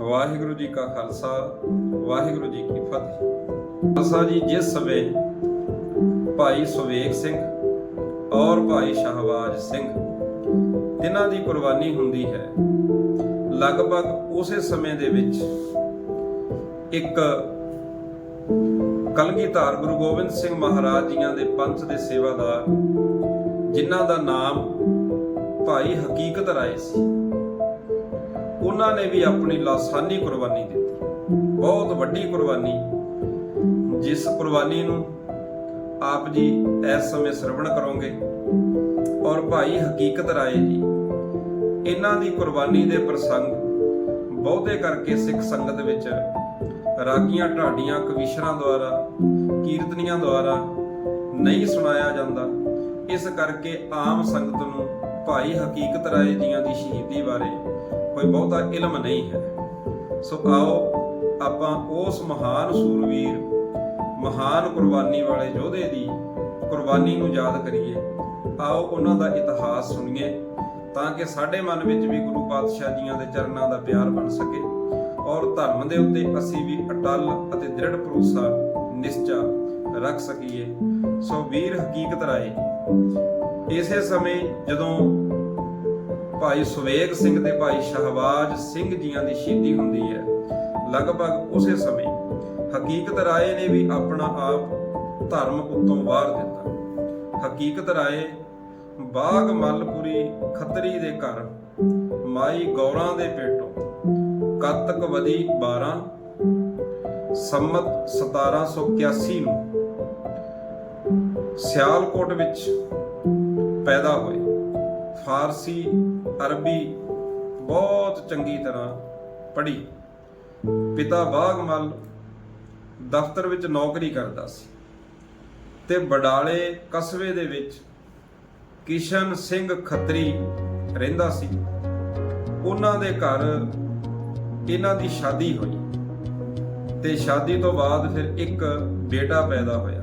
ਵਾਹਿਗੁਰੂ ਜੀ ਕਾ ਖਾਲਸਾ, ਵਾਹਿਗੁਰੂ ਜੀ ਕੀ ਫਤਿਹ। ਖਾਲਸਾ ਜੀ, ਜਿਸ ਸਮੇਂ ਭਾਈ ਸੁਵੇਗ ਸਿੰਘ ਔਰ ਭਾਈ ਸ਼ਹਬਾਜ਼ ਸਿੰਘ ਤਿੰਨਾਂ ਦੀ ਕੁਰਬਾਨੀ ਹੁੰਦੀ ਹੈ, ਲਗਭਗ ਉਸੇ ਸਮੇਂ ਦੇ ਵਿੱਚ ਇੱਕ ਕਲਗੀਧਰ ਗੁਰੂ ਗੋਬਿੰਦ ਸਿੰਘ ਮਹਾਰਾਜ ਜੀਆਂ ਦੇ ਪੰਥ ਦੇ ਸੇਵਾਦਾਰ ਜਿਨ੍ਹਾਂ ਦਾ ਨਾਮ ਭਾਈ ਹਕੀਕਤ ਰਾਏ ਸੀ। ਉਹਨਾਂ ਨੇ ਵੀ ਆਪਣੀ ਲਾਸਾਨੀ ਕੁਰਬਾਨੀ ਦਿੱਤੀ। ਬਹੁਤ ਵੱਡੀ ਕੁਰਬਾਨੀ। ਜਿਸ ਕੁਰਬਾਨੀ ਨੂੰ ਆਪ ਜੀ ਇਸ ਸਮੇਂ ਸਰਵਣ ਕਰੋਗੇ। ਔਰ ਭਾਈ ਹਕੀਕਤ ਰਾਏ ਜੀ, ਇਹਨਾਂ ਦੀ ਕੁਰਬਾਨੀ ਦੇ ਪ੍ਰਸੰਗ ਬਹੁਤੇ ਕਰਕੇ ਸਿੱਖ ਸੰਗਤ ਵਿੱਚ ਰਾਗੀਆਂ, ਢਾਡੀਆਂ, ਕਵੀਸ਼ਰਾਂ ਦੁਆਰਾ, ਕੀਰਤਨੀਆਂ ਦੁਆਰਾ ਨਹੀਂ ਸੁਣਾਇਆ ਜਾਂਦਾ। ਇਸ ਕਰਕੇ ਆਮ ਸੰਗਤ ਨੂੰ ਭਾਈ ਹਕੀਕਤ ਰਾਏ ਜੀਆਂ ਦੀ ਸ਼ਹੀਦੀ ਬਾਰੇ ਕੋਈ ਬਹੁਤਾ ਇਲਮ ਨਹੀਂ ਹੈ। ਸੋ ਆਓ ਆਪਾਂ ਉਸ ਮਹਾਨ ਸੂਰਵੀਰ, ਮਹਾਨ ਕੁਰਬਾਨੀ ਵਾਲੇ ਯੋਧੇ ਦੀ ਕੁਰਬਾਨੀ ਨੂੰ ਯਾਦ ਕਰੀਏ। ਆਓ ਉਹਨਾਂ ਦਾ ਇਤਿਹਾਸ ਸੁਣੀਏ ਤਾਂ ਕਿ ਸਾਡੇ ਮਨ ਵਿੱਚ ਵੀ ਗੁਰੂ ਪਾਤਸ਼ਾਹ ਜੀਆਂ ਦੇ ਚਰਨਾਂ ਦਾ ਪਿਆਰ ਬਣ ਸਕੇ ਔਰ ਧਰਮ ਦੇ ਉੱਤੇ ਅਸੀਂ ਵੀ ਅਟਲ ਅਤੇ ਦ੍ਰਿੜ ਭਰੋਸਾ, ਨਿਸ਼ਚਾ ਰੱਖ ਸਕੀਏ। ਸੋ ਵੀਰ ਹਕੀਕਤ ਰਾਏ, ਇਸੇ ਸਮੇਂ ਜਦੋਂ ਭਾਈ ਸੁਵੇਗ ਸਿੰਘ ਤੇ ਭਾਈ ਸ਼ਹਬਾਜ਼ ਸਿੰਘ ਜੀਆਂ ਦੀ ਸ਼ਹੀਦੀ ਹੁੰਦੀ ਹੈ। ਲਗਭਗ ਉਸੇ ਸਮੇਂ ਹਕੀਕਤ ਰਾਏ ਨੇ ਵੀ ਆਪਣਾ ਆਪ ਧਰਮ ਉਤੋਂ ਵਾਰ ਦਿੱਤਾ। ਹਕੀਕਤ ਰਾਏ ਬਾਗ ਮਲਪੁਰੀ ਖੱਤਰੀ ਦੇ ਘਰ, ਮਾਈ ਗੌਰਾਂ ਦੇ ਪੇਟੋਂ, ਕੱਤਕ ਵਦੀ 12 ਸੰਮਤ 1781 ਨੂੰ ਸਿਆਲਕੋਟ ਵਿੱਚ ਪੈਦਾ ਹੋਏ। ਫਾਰਸੀ ਅਰਬੀ ਬਹੁਤ ਚੰਗੀ ਤਰ੍ਹਾਂ ਪੜ੍ਹੀ। ਪਿਤਾ ਬਾਗਮਲ ਦਫ਼ਤਰ ਵਿੱਚ ਨੌਕਰੀ ਕਰਦਾ ਸੀ ਤੇ ਬਡਾਲੇ ਕਸਬੇ ਦੇ ਵਿੱਚ ਕਿਸ਼ਨ ਸਿੰਘ ਖੱਤਰੀ ਰਹਿੰਦਾ ਸੀ। ਉਹਨਾਂ ਦੇ ਘਰ ਇਹਨਾਂ ਦੀ ਸ਼ਾਦੀ ਹੋਈ ਤੇ ਸ਼ਾਦੀ ਤੋਂ ਬਾਅਦ ਫਿਰ ਇੱਕ ਬੇਟਾ ਪੈਦਾ ਹੋਇਆ।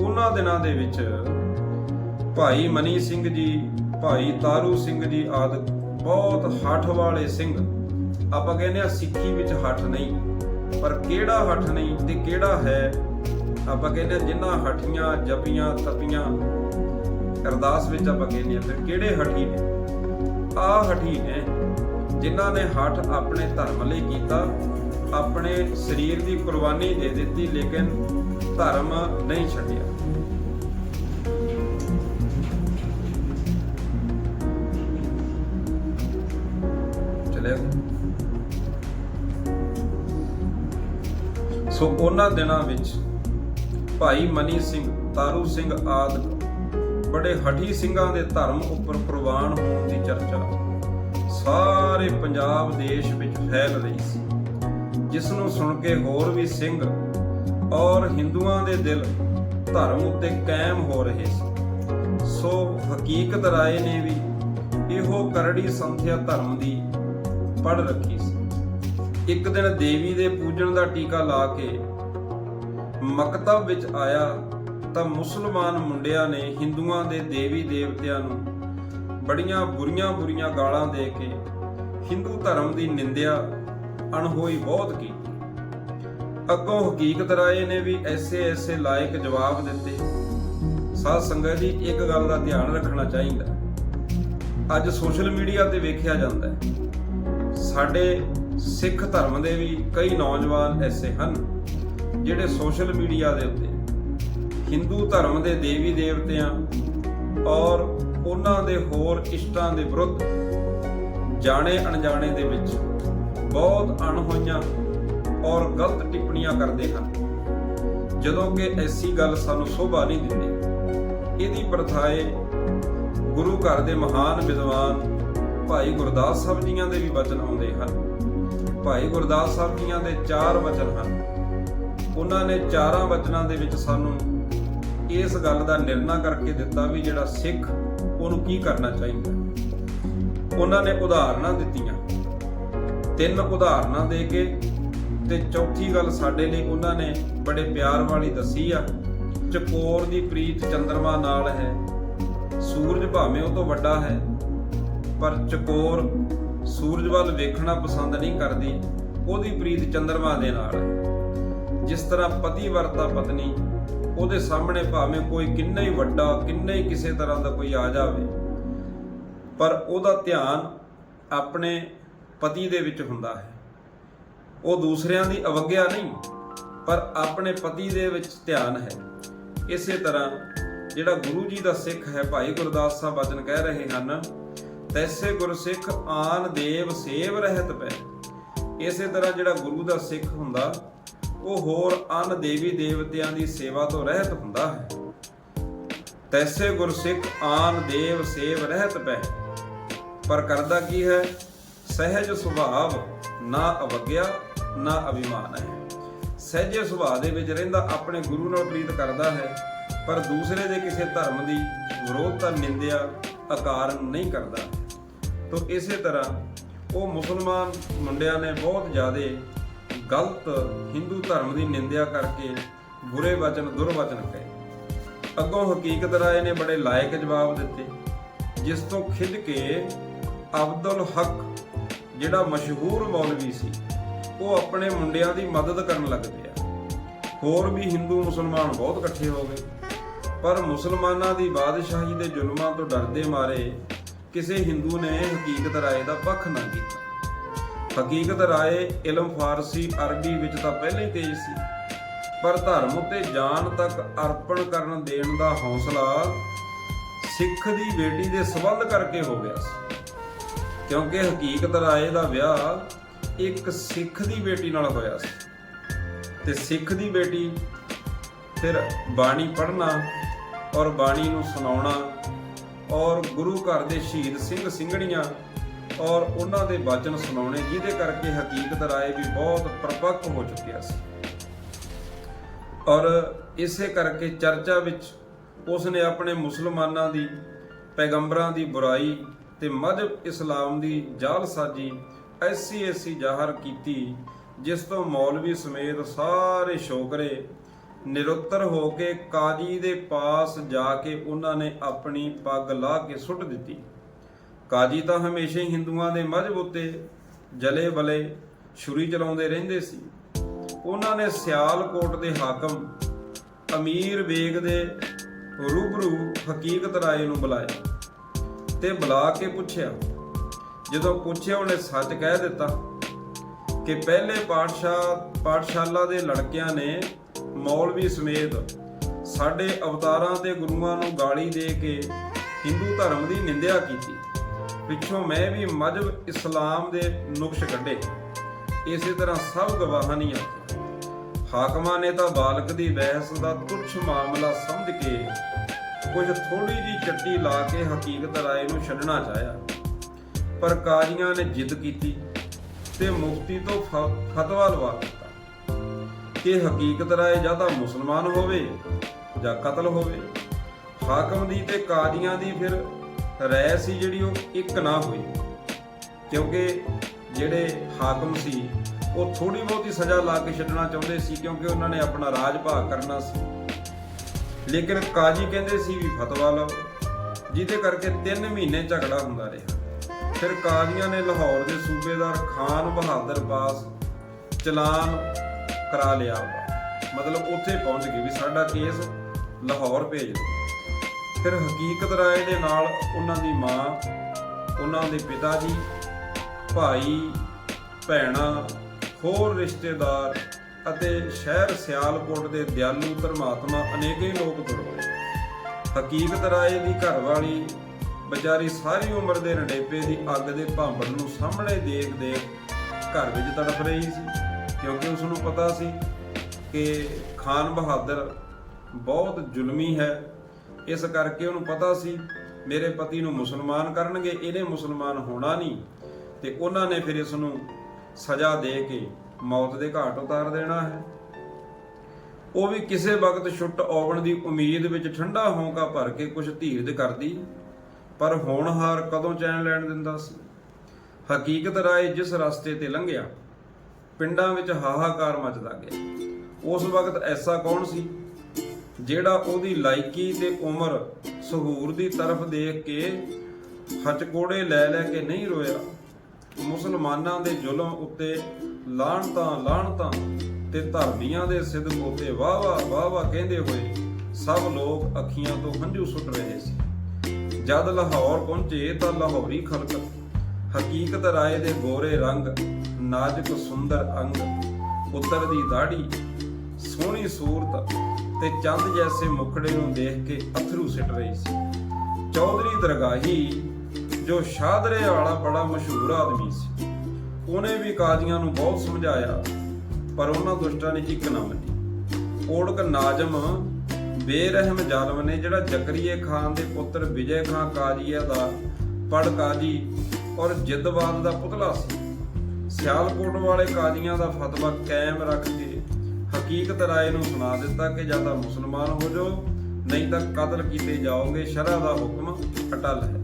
ਉਹਨਾਂ ਦਿਨਾਂ ਦੇ ਵਿੱਚ ਭਾਈ ਮਨੀ ਸਿੰਘ ਜੀ ਭਾਈ ਤਾਰੂ ਸਿੰਘ ਜੀ ਆਦਿ ਬਹੁਤ ਹੱਠ ਵਾਲੇ ਸਿੰਘ। ਆਪਾਂ ਕਹਿੰਦੇ ਆ ਸਿੱਖੀ ਵਿੱਚ ਹੱਠ ਨਹੀਂ, ਪਰ ਕਿਹੜਾ ਹੱਠ ਨਹੀਂ ਤੇ ਕਿਹੜਾ ਹੈ? ਆਪਾਂ ਕਹਿੰਦੇ ਆ ਜਿਨ੍ਹਾਂ ਹੱਠੀਆਂ ਜਪੀਆਂ, ਤਪੀਆਂ, ਅਰਦਾਸ ਵਿੱਚ ਆਪਾਂ ਕਹਿੰਦੇ ਆ ਫਿਰ ਕਿਹੜੇ ਹੱਠੀ ਨੇ? ਆ ਹੱਠੀ ਨੇ ਜਿਨ੍ਹਾਂ ਨੇ ਹੱਠ ਆਪਣੇ ਧਰਮ ਲਈ ਕੀਤਾ, ਆਪਣੇ ਸਰੀਰ ਦੀ ਕੁਰਬਾਨੀ ਦੇ ਦਿੱਤੀ, ਲੇਕਿਨ ਧਰਮ ਨਹੀਂ ਛੱਡਿਆ। ਸੋ ਉਹਨਾਂ ਦਿਨਾਂ ਵਿੱਚ ਭਾਈ ਮਨੀ ਸਿੰਘ, ਤਾਰੂ ਸਿੰਘ ਆਦਿ ਬੜੇ ਹਠੀ ਸਿੰਘਾਂ ਦੇ ਧਰਮ ਉੱਪਰ ਪ੍ਰਵਾਨ ਹੋਣ ਦੀ ਚਰਚਾ ਸਾਰੇ ਪੰਜਾਬ ਦੇਸ਼ ਵਿੱਚ ਫੈਲ ਰਹੀ ਸੀ। ਜਿਸ ਨੂੰ ਸੁਣ ਕੇ ਹੋਰ ਵੀ ਸਿੰਘ ਔਰ ਹਿੰਦੂਆਂ ਦੇ ਦਿਲ ਧਰਮ ਉੱਤੇ ਕਾਇਮ ਹੋ ਰਹੇ ਸੀ। ਸੋ ਹਕੀਕਤ ਰਾਏ ਨੇ ਵੀ ਇਹੋ ਕਰੜੀ ਸੰਥਿਆ ਧਰਮ ਦੀ ਪੜ ਰੱਖੀ ਸੀ। ਇੱਕ ਦਿਨ ਦੇਵੀ ਦੇ ਪੂਜਣ ਦਾ ਟੀਕਾ ਲਾ ਕੇ ਮਕਤਬ ਵਿੱਚ ਆਇਆ ਤਾਂ ਮੁਸਲਮਾਨ ਮੁੰਡਿਆਂ ਨੇ ਹਿੰਦੂਆਂ ਦੇ ਦੇਵੀ ਦੇਵਤਿਆਂ ਨੂੰ ਬੜੀਆਂ ਬੁਰੀਆਂ ਬੁਰੀਆਂ ਗਾਲਾਂ ਦੇ ਕੇ ਹਿੰਦੂ ਧਰਮ ਦੀ ਨਿੰਦਿਆ ਅਣਹੋਈ ਬਹੁਤ ਕੀਤੀ। ਅੱਗੋਂ ਹਕੀਕਤ ਰਾਏ ਨੇ ਵੀ ਐਸੇ ਐਸੇ ਲਾਇਕ ਜਵਾਬ ਦਿੱਤੇ। ਸਾਧ ਸੰਗਤ ਜੀ, ਇੱਕ ਗੱਲ ਦਾ ਧਿਆਨ ਰੱਖਣਾ ਚਾਹੀਦਾ। ਅੱਜ ਸੋਸ਼ਲ ਮੀਡੀਆ ਤੇ ਵੇਖਿਆ ਜਾਂਦਾ ਹੈ। ਸਾਡੇ ਸਿੱਖ ਧਰਮ ਦੇ ਵੀ ਕਈ ਨੌਜਵਾਨ ਐਸੇ ਹਨ, ਜਿਹੜੇ ਸੋਸ਼ਲ ਮੀਡੀਆ ਦੇ ਉੱਤੇ, ਹਿੰਦੂ ਧਰਮ ਦੇ ਦੇਵੀ ਦੇਵਤਿਆਂ ਔਰ ਉਹਨਾਂ ਦੇ ਹੋਰ ਇਸ਼ਟਾਂ ਦੇ ਵਿਰੁੱਧ ਜਾਣੇ ਅਣਜਾਣੇ ਦੇ ਵਿੱਚ ਬਹੁਤ ਅਣਹੋਈਆਂ ਔਰ ਗਲਤ ਟਿੱਪਣੀਆਂ ਕਰਦੇ ਹਨ। ਜਦੋਂ ਕਿ ਐਸੀ ਗੱਲ ਸਾਨੂੰ ਸ਼ੋਭਾ ਨਹੀਂ ਦਿੰਦੀ। ਇਹਦੀ ਪ੍ਰਥਾਏ ਗੁਰੂ ਘਰ ਦੇ ਮਹਾਨ ਵਿਦਵਾਨ ਭਾਈ ਗੁਰਦਾਸ ਸਾਹਿਬ ਜੀਆਂ ਦੇ ਵੀ ਬਚਨ ਆਉਂਦੇ ਭਾਈ ਗੁਰਦਾਸ ਸਾਹਿਬ ਜੀਆਂ ਦੇ ਚਾਰ ਵਚਨ ਹਨ। ਉਹਨਾਂ ਨੇ ਚਾਰਾਂ ਵਚਨਾਂ ਦੇ ਵਿੱਚ ਸਾਨੂੰ ਇਸ ਗੱਲ ਦਾ ਨਿਰਣਾ ਕਰਕੇ ਦਿੱਤਾ ਵੀ ਜਿਹੜਾ ਸਿੱਖ, ਉਹਨੂੰ ਕੀ ਕਰਨਾ ਚਾਹੀਦਾ। ਉਹਨਾਂ ਨੇ ਉਦਾਹਰਨਾਂ ਦਿੱਤੀਆਂ। ਤਿੰਨ ਉਦਾਹਰਨਾਂ ਦੇ ਕੇ ਤੇ ਚੌਥੀ ਗੱਲ ਸਾਡੇ ਲਈ ਉਹਨਾਂ ਨੇ ਬੜੇ ਪਿਆਰ ਵਾਲੀ ਦੱਸੀ ਆ। ਚਕੋਰ ਦੀ ਪ੍ਰੀਤ ਚੰਦਰਮਾ ਨਾਲ ਹੈ। ਸੂਰਜ ਭਾਵੇਂ ਉਹ ਤੋਂ ਵੱਡਾ ਹੈ, ਪਰ ਚਕੋਰ ਸੂਰਜ ਵੱਲ ਵੇਖਣਾ ਪਸੰਦ ਨਹੀਂ ਕਰਦੀ, ਉਹਦੀ ਪ੍ਰੀਤ ਚੰਦਰਮਾ ਦੇ ਨਾਲ। ਹੈ ਜਿਸ ਤਰ੍ਹਾਂ ਪਤੀ ਵਰਤਾ ਪਤਨੀ, ਉਹਦੇ ਸਾਹਮਣੇ ਭਾਵੇਂ ਕੋਈ ਕਿੰਨਾ ਹੀ ਵੱਡਾ, ਕਿੰਨਾ ਹੀ ਕਿਸੇ ਤਰ੍ਹਾਂ ਦਾ ਕੋਈ ਆ ਜਾਵੇ, ਪਰ ਉਹਦਾ ਧਿਆਨ ਆਪਣੇ ਪਤੀ ਦੇ ਵਿੱਚ ਹੁੰਦਾ ਹੈ। ਉਹ ਦੂਸਰਿਆਂ ਦੀ ਅਵਗਿਆ ਨਹੀਂ, ਪਰ ਆਪਣੇ ਪਤੀ ਦੇ ਵਿੱਚ ਧਿਆਨ ਹੈ। ਇਸੇ ਤਰ੍ਹਾਂ ਜਿਹੜਾ ਗੁਰੂ ਜੀ ਦਾ ਸਿੱਖ ਹੈ, ਭਾਈ ਗੁਰਦਾਸ ਸਾਹਿਬ ਬਚਨ ਕਹਿ ਰਹੇ ਹਨ ਤੈਸੇ ਗੁਰਸਿੱਖ ਆਨ ਦੇਵ ਸੇਵ ਰਹਿਤ ਪੈ। ਇਸੇ ਤਰ੍ਹਾਂ ਜਿਹੜਾ ਗੁਰੂ ਦਾ ਸਿੱਖ ਹੁੰਦਾ, ਉਹ ਹੋਰ ਅਨ ਦੇਵੀ ਦੇਵਤਿਆਂ ਦੀ ਸੇਵਾ ਤੋਂ ਰਹਿਤ ਹੁੰਦਾ ਹੈ। ਤੈਸੇ ਗੁਰਸਿੱਖ ਆਨ ਦੇਵ ਸੇਵ ਰਹਿਤ ਪੈ। ਪਰ ਕਰਦਾ ਕੀ ਹੈ? ਸਹਿਜ ਸੁਭਾਵ ਨਾ ਅਵਗਿਆ, ਨਾ ਅਭਿਮਾਨ ਹੈ। ਸਹਿਜੇ ਸੁਭਾਅ ਦੇ ਵਿੱਚ ਰਹਿੰਦਾ ਆਪਣੇ ਗੁਰੂ ਨਾਲ ਪ੍ਰੀਤ ਕਰਦਾ ਹੈ, ਪਰ ਦੂਸਰੇ ਦੇ ਕਿਸੇ ਧਰਮ ਦੀ ਵਿਰੋਧਤਾ, ਨਿੰਦਿਆ ਆਕਾਰ ਨਹੀਂ ਕਰਦਾ। ਤੋ ਇਸੇ ਤਰ੍ਹਾਂ ਉਹ ਮੁਸਲਮਾਨ ਮੁੰਡਿਆਂ ਨੇ ਬਹੁਤ ਜ਼ਿਆਦਾ ਗਲਤ ਹਿੰਦੂ ਧਰਮ ਦੀ ਨਿੰਦਿਆ ਕਰਕੇ ਬੁਰੇ ਵਚਨ, ਦੁਰਵਚਨ ਕਹੇ। ਅੱਗੋਂ ਹਕੀਕਤ ਰਾਏ ਨੇ ਬੜੇ ਲਾਇਕ ਜਵਾਬ ਦਿੱਤੇ, ਜਿਸ ਤੋਂ ਖਿੱਚ ਕੇ ਅਬਦੁਲ ਹਕ ਜਿਹੜਾ ਮਸ਼ਹੂਰ ਮੌਲਵੀ ਸੀ, ਉਹ ਆਪਣੇ ਮੁੰਡਿਆਂ ਦੀ ਮਦਦ ਕਰਨ ਲੱਗ ਪਿਆ। ਹੋਰ ਵੀ ਹਿੰਦੂ ਮੁਸਲਮਾਨ ਬਹੁਤ ਇਕੱਠੇ ਹੋ ਗਏ, ਪਰ ਮੁਸਲਮਾਨਾਂ ਦੀ ਬਾਦਸ਼ਾਹੀ ਦੇ ਜ਼ੁਲਮਾਂ ਤੋਂ ਡਰਦੇ ਮਾਰੇ ਕਿਸੇ ਹਿੰਦੂ ਨੇ ਹਕੀਕਤ ਰਾਏ ਦਾ ਪੱਖ ਨਾ ਕੀਤਾ। ਹਕੀਕਤ ਰਾਏ ਇਲਮ ਫਾਰਸੀ, ਅਰਬੀ ਵਿੱਚ ਤਾਂ ਪਹਿਲਾਂ ਹੀ ਤੇਜ਼ ਸੀ। ਪਰ ਧਰਮ ਉੱਤੇ ਜਾਨ ਤੱਕ ਅਰਪਣ ਕਰਨ ਦੇਣ ਦਾ ਹੌਸਲਾ ਸਿੱਖ ਦੀ ਬੇਟੀ ਦੇ ਸਬੰਧ ਕਰਕੇ ਹੋ ਗਿਆ ਸੀ। ਕਿਉਂਕਿ ਹਕੀਕਤ ਰਾਏ ਦਾ ਵਿਆਹ ਇੱਕ ਸਿੱਖ ਦੀ ਬੇਟੀ ਨਾਲ ਹੋਇਆ ਸੀ। ਤੇ ਸਿੱਖ ਦੀ ਬੇਟੀ ਫਿਰ ਬਾਣੀ ਪੜ੍ਹਨਾ ਔਰ ਬਾਣੀ ਨੂੰ ਸੁਣਾਉਣਾ ਔਰ ਗੁਰੂ ਘਰ ਦੇ ਸ਼ਹੀਦ ਸਿੰਘ ਸਿੰਘਣੀਆਂ ਔਰ ਉਹਨਾਂ ਦੇ ਬਚਨ ਸੁਣਾਉਣੇ, ਜਿਹਦੇ ਕਰਕੇ ਹਕੀਕਤ ਰਾਏ ਵੀ ਬਹੁਤ ਪ੍ਰਪੱਕ ਹੋ ਚੁੱਕਿਆ ਸੀ। ਔਰ ਇਸੇ ਕਰਕੇ ਚਰਚਾ ਵਿੱਚ ਉਸ ਨੇ ਆਪਣੇ ਮੁਸਲਮਾਨਾਂ ਦੀ, ਪੈਗੰਬਰਾਂ ਦੀ ਬੁਰਾਈ ਤੇ ਮਜ਼ਹਬ ਇਸਲਾਮ ਦੀ ਜਾਲਸਾਜੀ ਐਸੀ ਐਸੀ ਜ਼ਾਹਰ ਕੀਤੀ, ਜਿਸ ਤੋਂ ਮੌਲਵੀ ਸਮੇਤ ਸਾਰੇ ਸ਼ੋਕਰੇ ਨਿਰੁੱਤਰ ਹੋ ਕੇ ਕਾਜੀ ਦੇ ਪਾਸ ਜਾ ਕੇ ਉਹਨਾਂ ਨੇ ਆਪਣੀ ਪੱਗ ਲਾ ਕੇ ਸੁੱਟ ਦਿੱਤੀ। ਕਾਜੀ ਤਾਂ ਹਮੇਸ਼ਾ ਹੀ ਹਿੰਦੂਆਂ ਦੇ ਮਜ਼ਹਬ ਉੱਤੇ ਜਲੇ ਬਲੇ, ਛੁਰੀ ਚਲਾਉਂਦੇ ਰਹਿੰਦੇ ਸੀ। ਉਹਨਾਂ ਨੇ ਸਿਆਲਕੋਟ ਦੇ ਹਾਕਮ ਅਮੀਰ ਬੇਗ ਦੇ ਰੂਬਰੂ ਹਕੀਕਤ ਰਾਏ ਨੂੰ ਬੁਲਾਇਆ ਤੇ ਬੁਲਾ ਕੇ ਪੁੱਛਿਆ। ਜਦੋਂ ਪੁੱਛਿਆ, ਉਹਨੇ ਸੱਚ ਕਹਿ ਦਿੱਤਾ ਕਿ ਪਹਿਲੇ ਪਾਠਸ਼ਾਹ ਪਾਠਸ਼ਾਲਾ ਦੇ ਲੜਕਿਆਂ ਨੇ ਮੌਲਵੀ ਸਮੇਤ ਸਾਡੇ ਅਵਤਾਰਾਂ ਤੇ ਗੁਰੂਆਂ ਨੂੰ ਗਾਲੀ ਦੇ ਕੇ ਹਿੰਦੂ ਧਰਮ ਦੀ ਨਿੰਦਿਆ ਕੀਤੀ। ਪਿੱਛੋਂ ਮੈਂ ਵੀ ਮਜਬ ਇਸਲਾਮ ਦੇ ਨੁਕਸ਼ ਕੱਢੇ। ਇਸੇ ਤਰ੍ਹਾਂ ਸਭ ਗਵਾਹਾਂ ਨਹੀਂ ਆਖਿਆ। ਹਾਕਮਾਂ ਨੇ ਤਾਂ ਬਾਲਕ ਦੀ ਬਹਿਸ ਦਾ ਤੁੱਛ ਮਾਮਲਾ ਸਮਝ ਕੇ ਕੁਝ ਥੋੜੀ ਜੀ ਚੱਟੀ ਲਾ ਕੇ ਹਕੀਕਤ ਰਾਏ ਨੂੰ ਛੱਡਣਾ ਚਾਹਿਆ। ਪਰ ਕਾਜ਼ੀਆਂ ਨੇ ਜਿੱਦ ਕੀਤੀ ਤੇ ਮੁਫਤੀ ਤੋਂ ਫਤਵਾ ਲਵਾ। ਕਿ ਹਕੀਕਤ ਰਾਏ ਜਾਂ ਤਾਂ ਮੁਸਲਮਾਨ ਹੋਵੇ ਜਾਂ ਕਤਲ ਹੋਵੇ, ਹਾਕਮ ਦੀ ਤੇ ਕਾਜ਼ੀਆਂ ਦੀ ਫਿਰ ਰਾਏ ਸੀ ਜਿਹੜੀ ਉਹ ਇੱਕ ਨਾ ਹੋਈ। ਕਿਉਂਕਿ ਜਿਹੜੇ ਹਾਕਮ ਸੀ, ਉਹ ਥੋੜੀ ਬਹੁਤੀ ਸਜ਼ਾ ਲਾ ਕੇ ਛੱਡਣਾ ਚਾਹੁੰਦੇ ਸੀ ਕਿਉਂਕਿ ਉਹਨਾਂ ਨੇ ਆਪਣਾ ਰਾਜ ਭਾਗ ਕਰਨਾ ਸੀ। ਲੇਕਿਨ ਕਾਜੀ ਕਹਿੰਦੇ ਸੀ ਵੀ ਫਤਵਾ ਲਓ, ਜਿਹਦੇ ਕਰਕੇ 3 ਮਹੀਨੇ ਝਗੜਾ ਹੁੰਦਾ ਰਿਹਾ। ਫਿਰ ਕਾਜ਼ੀਆਂ ਨੇ ਲਾਹੌਰ ਦੇ ਸੂਬੇਦਾਰ ਖਾਨ ਬਹਾਦਰ ਪਾਸ ਚਲਾਨ ਕਰਾ ਲਿਆ ਉਹਦਾ। ਮਤਲਬ ਉੱਥੇ ਪਹੁੰਚ ਗਏ ਵੀ ਸਾਡਾ ਕੇਸ ਲਾਹੌਰ ਭੇਜ ਦਿਓ। ਫਿਰ ਹਕੀਕਤ ਰਾਏ ਦੇ ਨਾਲ ਉਹਨਾਂ ਦੀ ਮਾਂ, ਉਹਨਾਂ ਦੇ ਪਿਤਾ ਜੀ, ਭਾਈ, ਭੈਣਾਂ, ਹੋਰ ਰਿਸ਼ਤੇਦਾਰ ਅਤੇ ਸ਼ਹਿਰ ਸਿਆਲਕੋਟ ਦੇ ਦਿਆਲੂ ਧਰਮਾਤਮਾ ਅਨੇਕੇ ਲੋਕ ਜੁੜ ਗਏ। ਹਕੀਕਤ ਰਾਏ ਦੀ ਘਰਵਾਲੀ ਵਿਚਾਰੀ ਸਾਰੀ ਉਮਰ ਦੇ ਰੰਡੇਪੇ ਦੀ ਅੱਗ ਦੇ ਭਾਂਬੜ ਨੂੰ ਸਾਹਮਣੇ ਦੇਖ ਦੇਖ ਘਰ ਵਿੱਚ ਤੜਫ ਰਹੀ ਸੀ। ਕਿਉਂਕਿ ਉਸ ਨੂੰ ਪਤਾ ਸੀ ਕਿ ਖਾਨ ਬਹਾਦਰ ਬਹੁਤ ਜ਼ੁਲਮੀ ਹੈ। ਇਸ ਕਰਕੇ ਉਹਨੂੰ ਪਤਾ ਸੀ, ਮੇਰੇ ਪਤੀ ਨੂੰ ਮੁਸਲਮਾਨ ਕਰਨਗੇ, ਇਹਨੇ ਮੁਸਲਮਾਨ ਹੋਣਾ ਨਹੀਂ। ਤੇ ਉਹਨਾਂ ਨੇ ਫਿਰ ਇਸ ਨੂੰ ਸਜ਼ਾ ਦੇ ਕੇ ਮੌਤ ਦੇ ਘਾਟ ਉਤਾਰ ਦੇਣਾ ਹੈ। ਉਹ ਵੀ ਕਿਸੇ ਵਕਤ ਛੁੱਟ ਆਉਣ ਦੀ ਉਮੀਦ ਵਿੱਚ ਠੰਡਾ ਹੌਂਕਾ ਭਰ ਕੇ ਕੁਝ ਧੀਰਜ ਕਰਦੀ। ਪਰ ਹੋਣਹਾਰ ਕਦੋਂ ਚੈਨ ਲੈਣ ਦਿੰਦਾ ਸੀ? ਹਕੀਕਤ ਰਾਏ ਜਿਸ ਰਸਤੇ ਤੇ ਲੰਘਿਆ ਪਿੰਡਾਂ ਵਿੱਚ ਹਾਹਾਕਾਰ ਮਚਦਾ ਗਿਆ। ਉਸ ਵਕਤ ਐਸਾ ਕੌਣ ਸੀ ਜਿਹੜਾ ਉਹਦੀ ਲਾਇਕੀ ਤੇ ਉਮਰ ਸਹੂਰ ਦੀ ਤਰਫ ਦੇਖ ਕੇ ਹਚਕੋੜੇ ਲੈ ਲੈ ਕੇ ਨਹੀਂ ਰੋਇਆ? ਮੁਸਲਮਾਨਾਂ ਦੇ ਜ਼ੁਲਮ ਉੱਤੇ ਲਾਹਣਤਾਂ ਲਾਹਣਤਾਂ ਤੇ ਧਰਮੀਆਂ ਦੇ ਸਿਦਕ ਉੱਤੇ ਵਾਹ ਵਾਹ ਵਾਹ ਵਾਹ ਕਹਿੰਦੇ ਹੋਏ ਸਭ ਲੋਕ ਅੱਖੀਆਂ ਤੋਂ ਹੰਝੂ ਸੁੱਟ ਰਹੇ ਸੀ। ਜਦ ਲਾਹੌਰ ਪਹੁੰਚੇ ਤਾਂ ਲਾਹੌਰੀ ਖਲਕ ਹਕੀਕਤ ਰਾਏ ਦੇ ਗੋਰੇ ਰੰਗ ਨਾਜ਼ੁਕ ਸੁੰਦਰ ਅੰਗ, ਪੁੱਤਰ ਦੀ ਦਾੜੀ ਸੋਹਣੀ ਸੂਰਤ ਤੇ ਚੰਦ ਜੈਸੇ ਮੁਖੜੇ ਨੂੰ ਦੇਖ ਕੇ ਅਥਰੂ ਸਿੱਟ ਰਹੀ ਸੀ। ਚੌਧਰੀ ਦਰਗਾਹੀ, ਜੋ ਸ਼ਾਦਰੇ ਵਾਲਾ ਬੜਾ ਮਸ਼ਹੂਰ ਆਦਮੀ ਸੀ। ਉਹਨੇ ਵੀ ਕਾਜ਼ੀਆਂ ਨੂੰ ਬਹੁਤ ਸਮਝਾਇਆ, ਪਰ ਉਹਨਾਂ ਦੁਸ਼ਟਾਂ ਨੇ ਇੱਕ ਨਾ ਮੰਨੀ। ਓੜਕ ਨਾਜ਼ਮ ਬੇਰਹਿਮ ਜ਼ਾਲਮ ਨੇ ਜਿਹੜਾ ਜ਼ਕਰੀਏ ਖਾਨ ਦੇ ਪੁੱਤਰ ਵਿਜੇ ਖਾਨ ਕਾਜ਼ੀਆ ਦਾ ਪੜ ਕਾਜ਼ੀ ਔਰ ਜਿੱਦਵਾਦ ਦਾ ਪੁਤਲਾ ਸੀ। ਸਿਆਲਕੋਟ ਵਾਲੇ ਕਾਜ਼ੀਆਂ ਦਾ ਫਤਵਾ ਕਾਇਮ ਰੱਖ ਕੇ ਹਕੀਕਤ ਰਾਏ ਨੂੰ ਸੁਣਾ ਦਿੱਤਾ ਕਿ ਜਾਂ ਤਾਂ ਮੁਸਲਮਾਨ ਹੋ ਜਾਓ, ਨਹੀਂ ਤਾਂ ਕਤਲ ਕੀਤੇ ਜਾਓਗੇ ਸ਼ਰਅ ਦਾ ਹੁਕਮ ਅਟਲ ਹੈ।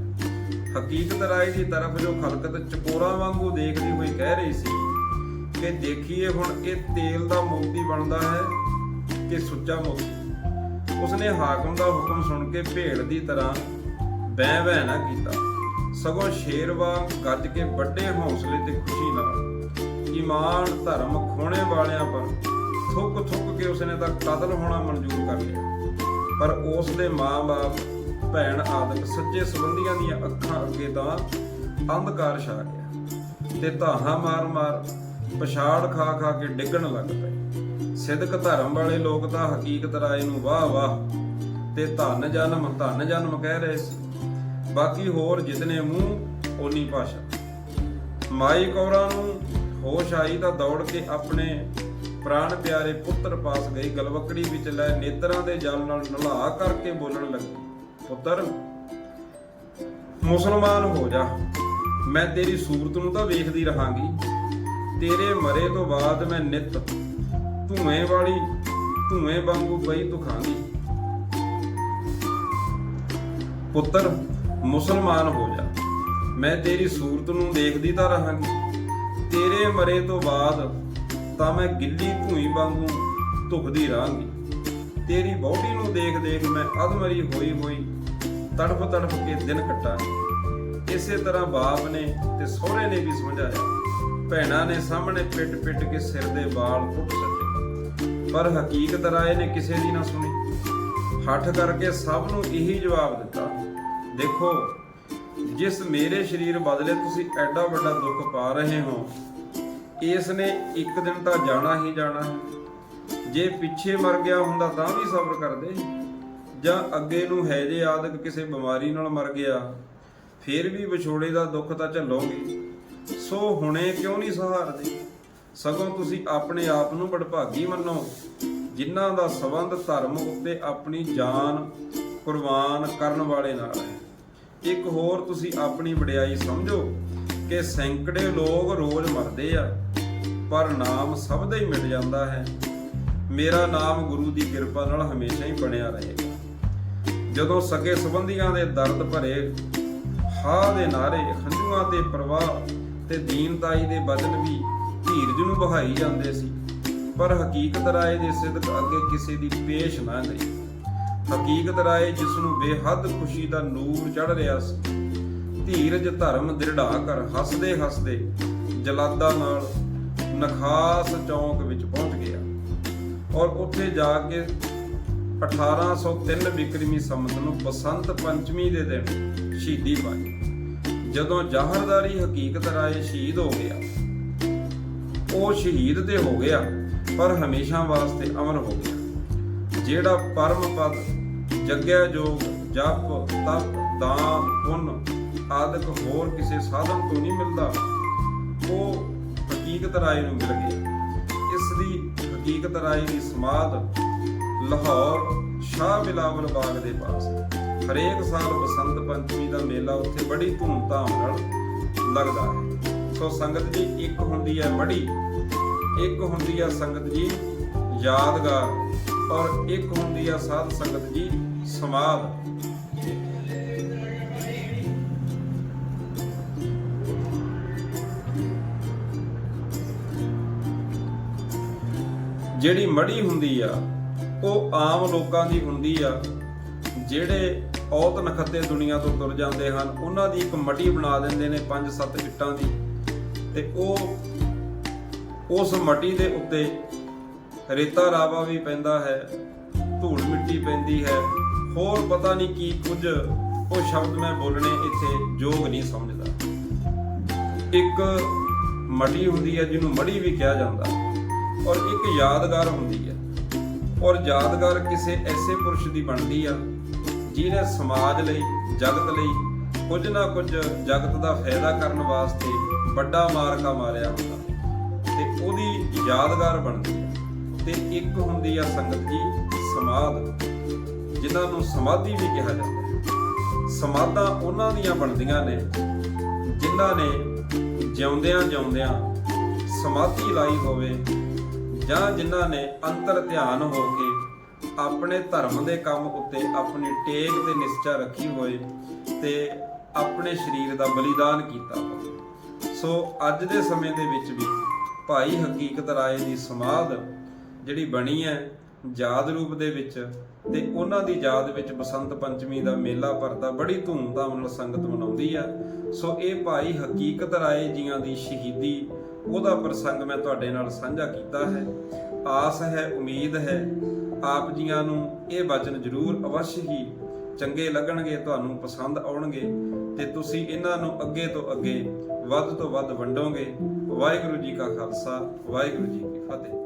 ਹਕੀਕਤ ਰਾਏ ਦੀ ਤਰਫ ਜੋ ਖਲਕਤ ਚਕੋਰਾਂ ਵਾਂਗੂ ਦੇਖਦੀ ਹੋਈ ਕਹਿ ਰਹੀ ਸੀ ਕਿ ਦੇਖੀਏ ਹੁਣ ਇਹ ਤੇਲ ਦਾ ਮੋਤੀ ਬਣਦਾ ਹੈ ਕਿ ਸੁੱਚਾ ਮੋਤੀ। ਉਸਨੇ ਹਾਕਮ ਦਾ ਹੁਕਮ ਸੁਣ ਕੇ ਭੇੜ ਦੀ ਤਰ੍ਹਾਂ ਬਹਿ ਬਹਿ ਨਾ ਕੀਤਾ। ਸਗੋਂ ਸ਼ੇਰ ਵਾਂਗ ਗੱਜ ਕੇ ਵੱਡੇ ਹੌਸਲੇ ਤੇ ਖੁਸ਼ੀ ਨਾਲ ਇਮਾਨ ਧਰਮ ਖੋਣੇ ਵਾਲਿਆਂ ਪਰ ਥੁੱਕ ਥੁੱਕ ਕੇ ਉਸਨੇ ਤਾਂ ਕਤਲ ਹੋਣਾ ਮਨਜ਼ੂਰ ਕਰ ਲਿਆ। ਪਰ ਉਸ ਦੇ ਮਾਂ-ਬਾਪ, ਭੈਣ ਆਦਿਕ ਸੱਚੇ ਸੰਬੰਧੀਆਂ ਦੀਆਂ ਅੱਖਾਂ ਅੱਗੇ ਤਾਂ ਅੰਧਕਾਰ ਛਾ ਗਿਆ ਤੇ ਧਾਹਾਂ ਮਾਰ-ਮਾਰ ਪਛਾੜ ਖਾ ਖਾ ਕੇ ਡਿੱਗਣ ਲੱਗ ਪਏ। ਸਿੱਧਕ ਧਰਮ ਵਾਲੇ ਲੋਕ ਤਾਂ ਹਕੀਕਤ ਰਾਏ ਨੂੰ ਵਾਹ ਵਾਹ ਤੇ ਧੰਨ ਜਨਮ ਧੰਨ ਜਨਮ ਕਹਿ ਰਹੇ ਸੀ। ਬਾਕੀ ਹੋਰ ਜਿਤਨੇ ਮੂੰਹ, ਓਨੀ ਭਾਸ਼ਾ। ਮਾਈ ਕੌਰਾਂ ਨੂੰ ਹੋਸ਼ ਆਈ ਤਾਂ ਦੌੜ ਕੇ ਆਪਣੇ ਪ੍ਰਾਣ ਪਿਆਰੇ ਪੁੱਤਰ ਪਾਸ ਗਈ, ਗਲਵਕੜੀ ਵਿੱਚ ਲੈ ਨੇਤਰਾਂ ਦੇ ਜਲ ਨਾਲ ਨਲਾ ਕਰਕੇ ਬੋਲਣ ਲੱਗੀ, ਪੁੱਤਰ, ਮੁਸਲਮਾਨ ਹੋ ਜਾ, ਮੈਂ ਤੇਰੀ ਸੂਰਤ ਨੂੰ ਤਾਂ ਵੇਖਦੀ ਰਹਾਂਗੀ। ਤੇਰੇ ਮਰੇ ਤੋਂ ਬਾਅਦ ਮੈਂ ਨਿਤ ਧੂਏ ਵਾਲੀ, ਧੂਏ ਵਾਂਗੂ ਪਈ ਦੁਖਾਂਗੀ ਪੁੱਤਰ, ਮੁਸਲਮਾਨ ਹੋ ਜਾ, ਮੈਂ ਤੇਰੀ ਸੂਰਤ ਨੂੰ ਦੇਖਦੀ ਤਾਂ ਰਹਾਂਗੀ। ਤੇਰੇ ਮਰੇ ਤੋਂ ਬਾਅਦ ਤਾਂ ਮੈਂ ਗਿੱਲੀ ਭੂਈ ਵਾਂਗੂ ਧੁਖਦੀ ਰਹਾਂਗੀ ਤੇਰੀ ਬੌਡੀ ਨੂੰ ਦੇਖ ਦੇਖ ਮੈਂ ਅਧਮਰੀ ਹੋਈ ਹੋਈ ਤੜਫ ਤੜਫ ਕੇ ਦਿਨ ਕੱਟਾਂਗੀ। ਇਸੇ ਤਰ੍ਹਾਂ ਬਾਪ ਨੇ ਤੇ ਸਹੁਰੇ ਨੇ ਵੀ ਸਮਝਾਇਆ। ਭੈਣਾਂ ਨੇ ਸਾਹਮਣੇ ਪਿੱਟ ਪਿੱਟ ਕੇ ਸਿਰ ਦੇ ਵਾਲ ਪੁੱਟ ਸਕੇ ਪਰ ਹਕੀਕਤ ਰਾਏ ਨੇ ਕਿਸੇ ਦੀ ਨਾ ਸੁਣੀ। ਹੱਠ ਕਰਕੇ ਸਭ ਨੂੰ ਇਹੀ ਜਵਾਬ ਦਿੱਤਾ, ਦੇਖੋ, ਜਿਸ ਮੇਰੇ ਸਰੀਰ ਬਦਲੇ ਤੁਸੀਂ ਐਡਾ ਵੱਡਾ ਦੁੱਖ ਪਾ ਰਹੇ ਹੋ ਇਸ ਨੇ ਇੱਕ ਦਿਨ ਤਾਂ ਜਾਣਾ ਹੀ ਜਾਣਾ ਹੈ। ਜੇ ਪਿੱਛੇ ਮਰ ਗਿਆ ਹੁੰਦਾ ਤਾਂ ਵੀ ਸਬਰ ਕਰਦੇ ਜਾਂ ਅੱਗੇ ਨੂੰ ਹੈ ਜੇ ਆਦਿਕ ਕਿਸੇ ਬਿਮਾਰੀ ਨਾਲ ਮਰ ਗਿਆ, ਫਿਰ ਵੀ ਵਿਛੋੜੇ ਦਾ ਦੁੱਖ ਤਾਂ ਝੱਲੋਗੇ। ਸੋ ਹੁਣੇ ਕਿਉਂ ਨਹੀਂ ਸਹਾਰਦੇ? ਸਗੋਂ ਤੁਸੀਂ ਆਪਣੇ ਆਪ ਨੂੰ ਬੜਭਾਗੀ ਮੰਨੋ। ਜਿਨ੍ਹਾਂ ਦਾ ਸਬੰਧ ਧਰਮ ਉੱਤੇ ਆਪਣੀ ਜਾਨ ਕੁਰਬਾਨ ਕਰਨ ਵਾਲੇ ਨਾਲ ਹੈ। ਇੱਕ ਹੋਰ ਤੁਸੀਂ ਆਪਣੀ ਵਡਿਆਈ ਸਮਝੋ। ਕਿ ਸੈਂਕੜੇ ਲੋਕ ਰੋਜ਼ ਮਰਦੇ ਆ, ਪਰ ਨਾਮ ਸਭ ਦਾ ਹੀ ਮਿਟ ਜਾਂਦਾ ਹੈ। ਮੇਰਾ ਨਾਮ ਗੁਰੂ ਦੀ ਕਿਰਪਾ ਨਾਲ ਹਮੇਸ਼ਾ ਹੀ ਬਣਿਆ ਰਹੇਗਾ ਜਦੋਂ ਸਕੇ ਸੰਬੰਧੀਆਂ ਦੇ ਦਰਦ ਭਰੇ, ਹਾਹ ਦੇ ਨਾਰੇ, ਹੰਝੂਆਂ ਤੇ ਪ੍ਰਵਾਹ ਤੇ ਦੀਨਦਾਈ ਦੇ ਬਦਲ ਵੀ ਧੀਰਜ ਨੂੰ ਬਹਾਈ ਜਾਂਦੇ ਸੀ। ਪਰ ਹਕੀਕਤ ਰਾਏ ਦੇ ਸਿਦਕ ਅੱਗੇ ਕਿਸੇ ਦੀ ਪੇਸ਼ ਨਾ ਗਈ ਹਕੀਕਤ ਰਾਏ ਜਿਸ ਨੂੰ ਬੇਹੱਦ ਖੁਸ਼ੀ ਦਾ ਨੂਰ ਚੜ ਰਿਹਾ ਸੀ ਧੀਰਜ ਧਰਮ ਦ੍ਰਿੜਾ ਕਰ ਹੱਸਦੇ ਹੱਸਦੇ ਜਲਾਦਾ ਨਾਲ ਨਖਾਸ ਚੌਂਕ ਵਿੱਚ ਪਹੁੰਚ ਗਿਆ ਔਰ ਉੱਥੇ ਜਾ ਕੇ 1803 ਵਿਕਰਮੀ ਸੰਮਤ ਨੂੰ ਬਸੰਤ ਪੰਚਮੀ ਦੇ ਦਿਨ ਸ਼ਹੀਦੀ ਪਾਈ। ਜਦੋਂ ਜਹਰਦਾਰੀ ਹਕੀਕਤ ਰਾਏ ਸ਼ਹੀਦ ਹੋ ਗਿਆ, ਉਹ ਸ਼ਹੀਦ ਤੇ ਹੋ ਗਿਆ, ਪਰ ਹਮੇਸ਼ਾ ਵਾਸਤੇ ਅਮਰ ਹੋ ਗਿਆ। ਜਿਹੜਾ ਪਰਮ ਪਦ ਜਗਿਆ ਜੋਗ ਜਪ ਤਪ ਦਾਨ ਪੁੰਨ ਆਦਿਕ ਹੋਰ ਕਿਸੇ ਸਾਧਨ ਤੋਂ ਨਹੀਂ ਮਿਲਦਾ। ਉਹ ਹਕੀਕਤ ਰਾਏ ਨੂੰ ਮਿਲ ਗਿਆ ਇਸ ਦੀ ਹਕੀਕਤ ਰਾਏ ਦੀ ਸਮਾਧ ਲਾਹੌਰ ਸ਼ਾਹ ਬਿਲਾਵਲ ਬਾਗ ਦੇ ਪਾਸ। ਹਰੇਕ ਸਾਲ ਬਸੰਤ ਪੰਚਮੀ ਦਾ ਮੇਲਾ ਉੱਥੇ ਬੜੀ ਧੂਮਧਾਮ ਨਾਲ ਲੱਗਦਾ ਹੈ। ਸੋ ਸੰਗਤ ਜੀ ਇੱਕ ਹੁੰਦੀ ਹੈ ਮੜੀ ਇੱਕ ਹੁੰਦੀ ਹੈ ਸੰਗਤ ਜੀ ਯਾਦਗਾਰ ਔਰ ਇੱਕ ਹੁੰਦੀ ਹੈ ਸਾਧ ਸੰਗਤ ਜੀ ਸਮਾਧ। ਜਿਹੜੀ ਮੜੀ ਹੁੰਦੀ ਆ, ਉਹ ਆਮ ਲੋਕਾਂ ਦੀ ਹੁੰਦੀ ਆ। ਜਿਹੜੇ ਔਤ ਨਖੱਤੇ ਦੁਨੀਆ ਤੋਂ ਤੁਰ ਜਾਂਦੇ ਹਨ, ਉਹਨਾਂ ਦੀ ਇੱਕ ਮੜੀ ਬਣਾ ਦਿੰਦੇ ਨੇ ਪੰਜ ਸੱਤ ਇੱਟਾਂ ਦੀ। ਤੇ ਉਹ, ਉਸ ਮਟੀ ਦੇ ਉੱਤੇ ਰੇਤਾ ਰਾਵਾ ਵੀ ਪੈਂਦਾ ਹੈ ਧੂੜ ਮਿੱਟੀ ਪੈਂਦੀ ਹੈ। ਹੋਰ ਪਤਾ ਨਹੀਂ ਕੀ ਕੁਝ ਉਹ ਸ਼ਬਦ ਮੈਂ ਬੋਲਣੇ ਇੱਥੇ ਯੋਗ ਨਹੀਂ ਸਮਝਦਾ। ਇੱਕ ਮੜੀ ਹੁੰਦੀ ਹੈ, ਜਿਹਨੂੰ ਮੜੀ ਵੀ ਕਿਹਾ ਜਾਂਦਾ। ਔਰ ਇੱਕ ਯਾਦਗਾਰ ਹੁੰਦੀ ਹੈ। ਔਰ ਯਾਦਗਾਰ ਕਿਸੇ ਐਸੇ ਪੁਰਸ਼ ਦੀ ਬਣਦੀ ਆ, ਜਿਹਨੇ ਸਮਾਜ ਲਈ, ਜਗਤ ਲਈ ਕੁਝ ਨਾ ਕੁਝ ਜਗਤ ਦਾ ਫਾਇਦਾ ਕਰਨ ਵਾਸਤੇ ਵੱਡਾ ਮਾਰਕਾ ਮਾਰਿਆ ਹੁੰਦਾ ਤੇ ਉਹਦੀ ਯਾਦਗਾਰ ਬਣਦੀ ਹੈ। ਤੇ ਇੱਕ ਹੁੰਦੀ ਆ ਸੰਗਤ ਜੀ, ਸਮਾਧ, ਜਿਨ੍ਹਾਂ ਨੂੰ ਸਮਾਧੀ ਵੀ ਕਿਹਾ ਜਾਂਦਾ ਹੈ। ਸਮਾਧਾਂ ਉਹਨਾਂ ਦੀਆਂ ਬਣਦੀਆਂ ਨੇ, ਜਿਨ੍ਹਾਂ ਨੇ ਜਿਉਂਦਿਆਂ ਜਿਉਂਦਿਆਂ ਸਮਾਧੀ ਲਾਈ ਹੋਵੇ ਜਾਂ ਜਿਨ੍ਹਾਂ ਨੇ ਅੰਤਰ ਧਿਆਨ ਹੋ ਕੇ ਆਪਣੇ ਧਰਮ ਦੇ ਕੰਮ ਉੱਤੇ ਆਪਣੀ ਟੇਕ ਤੇ ਨਿਸ਼ਚਾ ਰੱਖੀ ਹੋਏ ਤੇ ਆਪਣੇ ਸਰੀਰ ਦਾ ਬਲੀਦਾਨ ਕੀਤਾ ਹੋਵੇ। ਸੋ ਅੱਜ ਦੇ ਸਮੇਂ ਦੇ ਵਿੱਚ ਵੀ ਭਾਈ ਹਕੀਕਤ ਰਾਏ ਦੀ ਸਮਾਧ ਜਿਹੜੀ ਬਣੀ ਹੈ ਯਾਦ ਰੂਪ ਦੇ ਵਿੱਚ ਤੇ ਉਹਨਾਂ ਦੀ ਯਾਦ ਵਿੱਚ ਬਸੰਤ ਪੰਚਮੀ ਦਾ ਮੇਲਾ ਭਰਦਾ ਬੜੀ ਧੂਮਧਾਮ ਨਾਲ ਸੰਗਤ ਮਨਾਉਂਦੀ ਆ। ਸੋ ਇਹ ਭਾਈ ਹਕੀਕਤ ਰਾਏ ਜੀਆਂ ਦੀ ਸ਼ਹੀਦੀ ਉਹਦਾ ਪ੍ਰਸੰਗ ਮੈਂ ਤੁਹਾਡੇ ਨਾਲ ਸਾਂਝਾ ਕੀਤਾ ਹੈ। ਆਸ ਹੈ, ਉਮੀਦ ਹੈ, ਆਪ ਜੀਆਂ ਨੂੰ ਇਹ ਵਚਨ ਜ਼ਰੂਰ ਅਵਸ਼ ਹੀ ਚੰਗੇ ਲੱਗਣਗੇ, ਤੁਹਾਨੂੰ ਪਸੰਦ ਆਉਣਗੇ ਤੇ ਤੁਸੀਂ ਇਹਨਾਂ ਨੂੰ ਅੱਗੇ ਤੋਂ ਅੱਗੇ ਵੱਧ ਤੋਂ ਵੱਧ ਵੰਡੋਗੇ। ਵਾਹਿਗੁਰੂ ਜੀ ਕਾ ਖਾਲਸਾ, ਵਾਹਿਗੁਰੂ ਜੀ ਕੀ ਫਤਿਹ।